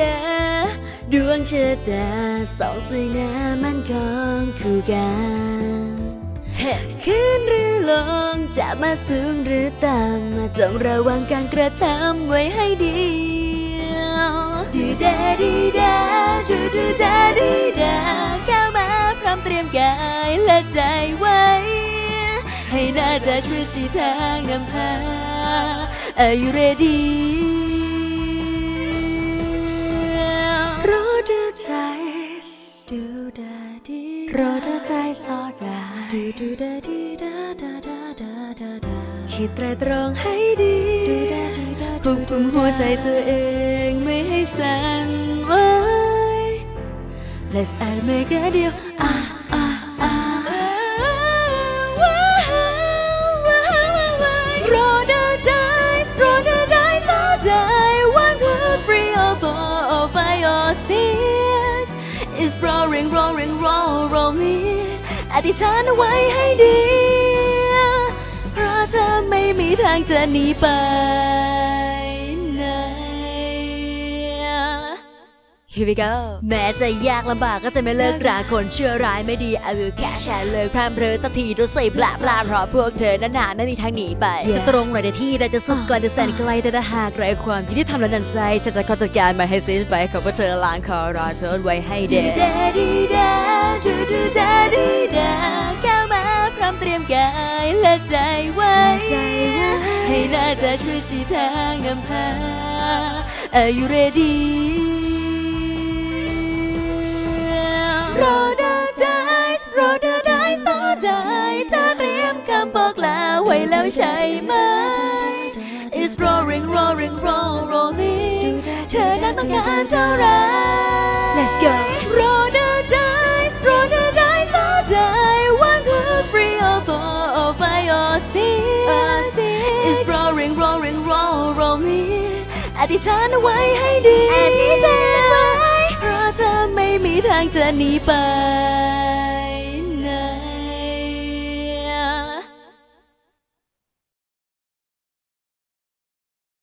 ยาดวงชะตาสองสวยงามมันคงคู่กันขึ้นหรือลงจะมาสูงหรือต่ำจงระวังการกระทำไว้ให้ดีดูดาดีดาดูดูดาดีดาก้าวมาพร้อมเตรียมกายและใจไว้ ให้น่าจะช่วยชี้ทางนำพา Are you ready รอดูใจสอดาดูดูดาดีดาดาดาดาดาดาคิดไตรตรองให้ดีดูดาดีดาควบคุมหัวใจตัวเองไม่ให้สั่นไหว Let's add make a deal อะอะอะรอเดอร์ไดส์รอเดอร์ไดส์ all day one two three or four or five or six is roaring roaring roaring ธิษฐานเอาไว้ให้ดี เพราะเธอไม่มีทางจะหนีไปไหน Here we go แม้จะยากลำบากก็จะไม่เลิกราคนเชื่อร้ายไม่ดี I will catch แชร์เลยพรามเพลอสักทีดูสิบลาบลาเพราะพวกเธอนั้นหนาไม่มีทางหนีไป จะตรงไหนในที่ใดจะสุดไกลจะแสนไกลแต่ถ้าหากไรความยุติธรรมและนันไซฉันจะเข้าจัดการมาให้สิ้นไปขอพวกเธอล้างคอรอโทษไว้ให้เด็ดดีดาดู และใจไว้ ให้น่าจะช่วยชี้ทางนำพา Are you ready รอเดอร์ไดส์รอเดอร์ไดส์รอได้เธอเตรียมคำบอกลาไว้แล้วใช่ไหม It's roaring roaring roll rolling เธอนั้นต้องการเท่าไหร อธิษฐานเอาไว้ให้ดีอธิษฐานไว้เพราะเธอไม่มีทางจะหนีไป